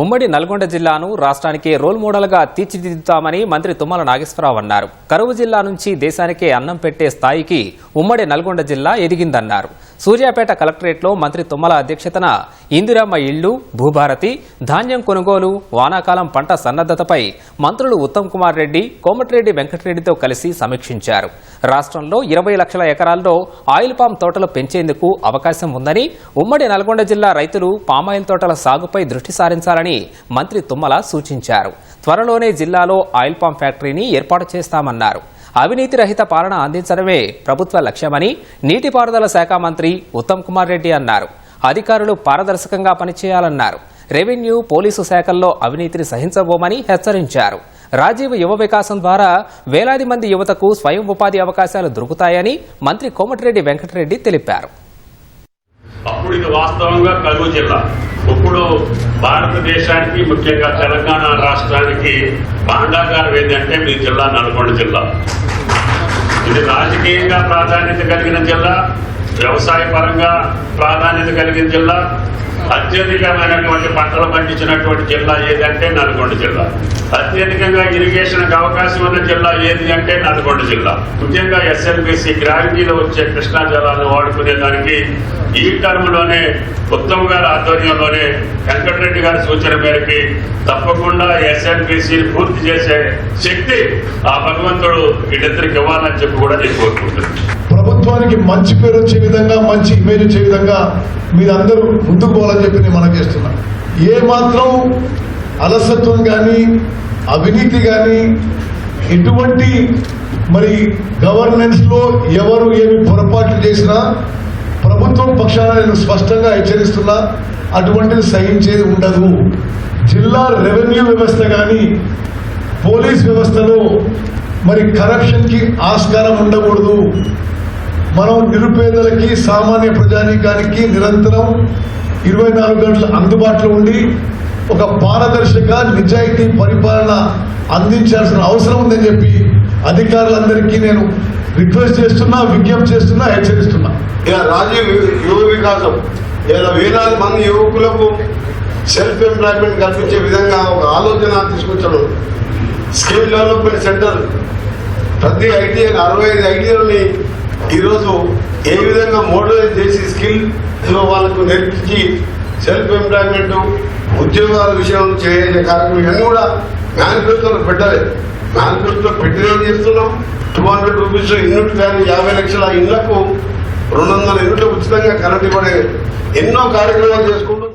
ఉమ్మడి నల్గొండ జిల్లాను రాష్ట్రానికి రోల్ మోడల్గా తీర్చిదిద్దుతామని మంత్రి తుమ్మల నాగేశ్వరరావు అన్నారు. కరువు జిల్లా నుంచి దేశానికే అన్నం పెట్టే స్థాయికి ఉమ్మడి నల్గొండ జిల్లా ఎదిగిందన్నారు. సూర్యాపేట కలెక్టరేట్లో మంత్రి తుమ్మల అధ్యక్షతన ఇందిరమ్మ ఇళ్ళు భూభారతి ధాన్యం కొనుగోలు వానాకాలం పంట సన్నద్దతపై మంత్రులు ఉత్తమ్ కుమార్ రెడ్డి కోమటిరెడ్డి వెంకటరెడ్డితో కలిసి సమీక్షించారు. రాష్ట్రంలో ఇరవై లక్షల ఎకరాల్లో ఆయిల్ పామ్ తోటలు పెంచేందుకు అవకాశం ఉందని ఉమ్మడి నల్గొండ జిల్లా రైతులు పామాయిల్ తోటల సాగుపై దృష్టి సారించాలని మంత్రి తుమ్మల సూచించారు. త్వరలోనే జిల్లాలో ఆయిల్ పామ్ ఫ్యాక్టరీని ఏర్పాటు చేస్తామన్నారు. అవినీతి రహిత పాలన అందించడమే ప్రభుత్వ లక్ష్యమని నీటిపారుదల శాఖ మంత్రి ఉత్తమ్ కుమార్ రెడ్డి అన్నారు. అధికారులు పారదర్శకంగా పనిచేయాలన్నారు. రెవెన్యూ పోలీసు శాఖల్లో అవినీతిని సహించబోమని హెచ్చరించారు. రాజీవ్ యువ వికాసం ద్వారా వేలాది మంది యువతకు స్వయం ఉపాధి అవకాశాలు దొరుకుతాయని మంత్రి కోమటిరెడ్డి వెంకటరెడ్డి తెలిపారు. ఇప్పుడు ఇది వాస్తవంగా కరువు జిల్లా. ఇప్పుడు భారతదేశానికి ముఖ్యంగా తెలంగాణ రాష్ట్రానికి భాండాగారం ఏంటంటే మీ జిల్లా నల్గొండ జిల్లా. ఇది రాజకీయంగా ప్రాధాన్యత కలిగిన జిల్లా వ్యవసాయ పరంగా ప్రాధాన్యత కలిగిన జిల్లా అత్యధికమైనటువంటి పంటలు పండించినటువంటి జిల్లా ఏదంటే నల్గొండ జిల్లా. అత్యధికంగా ఇరిగేషన్కి అవకాశం ఉన్న జిల్లా ఏది అంటే నల్గొండ జిల్లా. ముఖ్యంగా ఎస్ఎల్బిసి గ్రావిటీలో వచ్చే కృష్ణా జలాలను వాడుకునే దానికి ఈ టర్మ్లోనే ఉత్తమ్ గారి ఆధ్వర్యంలోనే వెంకటరెడ్డి గారి సూచన మేరకి తప్పకుండా ఎస్ఎల్బిసి పూర్తి చేసే శక్తి ఆ భగవంతుడు వీళ్ళిద్దరికి ఇవ్వాలని చెప్పి కూడా నేను కోరుకుంటున్నాను. ప్రభుత్వానికి మంచి పేరు వచ్చే విధంగా మంచి ఇమేజ్ వచ్చే విధంగా మీరందరూ ముందుకు పోవాలని చెప్పి నేను మనం చేస్తున్నా. ఏ మాత్రం అలసత్వం కానీ అవినీతి కానీ ఎటువంటి మరి గవర్నెన్స్లో ఎవరు ఏమి పొరపాట్లు చేసినా ప్రభుత్వం పక్షాన నేను స్పష్టంగా హెచ్చరిస్తున్నా అటువంటిది సహించేది ఉండదు. జిల్లా రెవెన్యూ వ్యవస్థ కానీ పోలీస్ వ్యవస్థలో మరి కరప్షన్కి ఆస్కారం ఉండకూడదు. మనం నిరుపేదలకి సామాన్య ప్రజానీకానికి నిరంతరం ఇరవై నాలుగు గంటలు అందుబాటులో ఉండి ఒక పారదర్శక నిజాయితీ పరిపాలన అందించాల్సిన అవసరం ఉందని చెప్పి అధికారులందరికీ నేను రిక్వెస్ట్ చేస్తున్నా విజ్ఞప్తి చేస్తున్నా హెచ్చరిస్తున్నా. ఇక రాజీవ్ యువ వికాసం. ఇలా వేలాది మంది యువకులకు సెల్ఫ్ ఎంప్లాయ్మెంట్ కల్పించే విధంగా ఒక ఆలోచన తీసుకొచ్చాడు. స్కిల్ డెవలప్మెంట్ సెంటర్ ప్రతి ఐటీఐ అరవై ఐదు ఐటీఐని ఈరోజు ఏ విధంగా మోడలైజ్ చేసి స్కిల్ వాళ్ళకు నేర్పించి సెల్ఫ్ ఎంప్లాయ్మెంట్ ఉద్యోగాల విషయంలో చేసే కార్యక్రమం ఇవన్నీ కూడా మేనిఫెస్టోలో పెట్టాలి. మేనిఫెస్టో పెట్టిన చేస్తున్నాం? టూ హండ్రెడ్ రూపీస్ యూనిట్ కానీ యాభై లక్షల ఇళ్ళకు రెండు వందల యూనిట్లు ఉచితంగా కరెంట్ ఇవ్వడే. ఎన్నో కార్యక్రమాలు చేసుకుంటూ